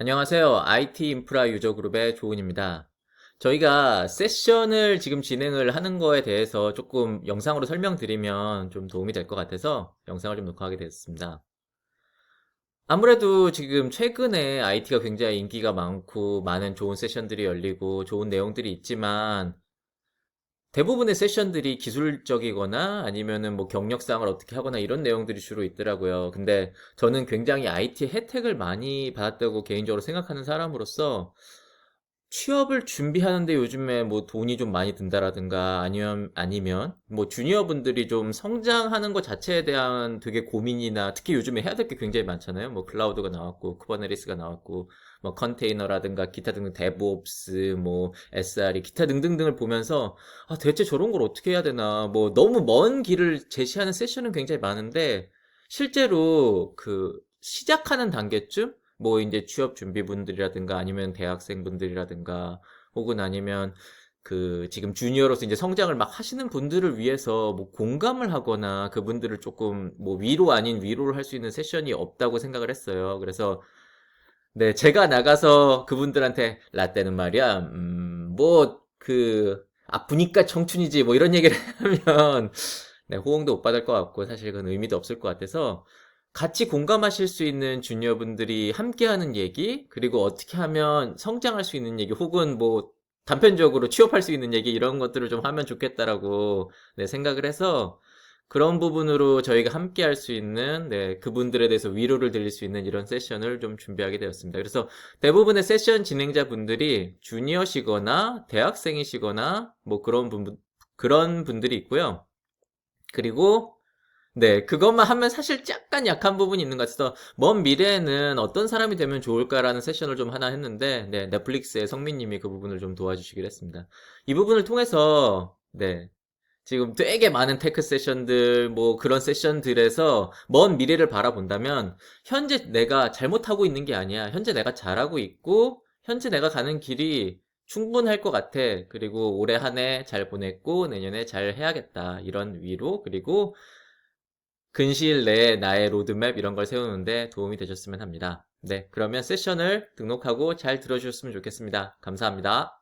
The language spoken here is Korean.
안녕하세요. IT 인프라 유저 그룹의 조은입니다. 저희가 세션을 지금 진행을 하는 거에 대해서 조금 영상으로 설명드리면 좀 도움이 될 것 같아서 영상을 좀 녹화하게 되었습니다. 아무래도 지금 최근에 IT가 굉장히 인기가 많고 많은 좋은 세션들이 열리고 좋은 내용들이 있지만 대부분의 세션들이 기술적이거나 아니면은 뭐 경력상을 어떻게 하거나 이런 내용들이 주로 있더라고요. 근데 저는 굉장히 IT 혜택을 많이 받았다고 개인적으로 생각하는 사람으로서 취업을 준비하는데 요즘에 뭐 돈이 좀 많이 든다라든가 아니면 아니면 뭐 주니어 분들이 좀 성장하는 것 자체에 대한 되게 고민이나 특히 요즘에 해야 될 게 굉장히 많잖아요. 뭐 클라우드가 나왔고 쿠버네티스가 나왔고 뭐 컨테이너라든가 기타 등등 데브옵스 뭐 SRE 기타 등등등을 보면서 아 대체 저런 걸 어떻게 해야 되나 뭐 너무 먼 길을 제시하는 세션은 굉장히 많은데 실제로 그 시작하는 단계쯤 뭐 이제 취업 준비분들이라든가 아니면 대학생분들이라든가 혹은 아니면 그 지금 주니어로서 이제 성장을 막 하시는 분들을 위해서 뭐 공감을 하거나 그분들을 조금 뭐 위로 아닌 위로를 할 수 있는 세션이 없다고 생각을 했어요. 그래서 네, 제가 나가서 그분들한테 라떼는 말이야, 음, 뭐, 그, 아프니까 청춘이지, 뭐 이런 얘기를 하면, 네, 호응도 못 받을 것 같고, 사실 그건 의미도 없을 것 같아서, 같이 공감하실 수 있는 주니어분들이 함께하는 얘기, 그리고 어떻게 하면 성장할 수 있는 얘기, 혹은 뭐, 단편적으로 취업할 수 있는 얘기, 이런 것들을 좀 하면 좋겠다라고, 네, 생각을 해서, 그런 부분으로 저희가 함께 할 수 있는, 네, 그분들에 대해서 위로를 드릴 수 있는 이런 세션을 좀 준비하게 되었습니다. 그래서 대부분의 세션 진행자분들이 주니어시거나 대학생이시거나 뭐 그런 분, 그런 분들이 있고요. 그리고 네, 그것만 하면 사실 약간 약한 부분이 있는 것 같아서 먼 미래에는 어떤 사람이 되면 좋을까라는 세션을 좀 하나 했는데 네, 넷플릭스의 성민님이 그 부분을 좀 도와주시기로 했습니다. 이 부분을 통해서 네, 지금 되게 많은 테크 세션들, 뭐 그런 세션들에서 먼 미래를 바라본다면, 현재 내가 잘못하고 있는 게 아니야. 현재 내가 잘하고 있고, 현재 내가 가는 길이 충분할 것 같아. 그리고 올해 한 해 잘 보냈고, 내년에 잘 해야겠다. 이런 위로, 그리고 근시일 내에 나의 로드맵 이런 걸 세우는데 도움이 되셨으면 합니다. 네, 그러면 세션을 등록하고 잘 들어주셨으면 좋겠습니다. 감사합니다.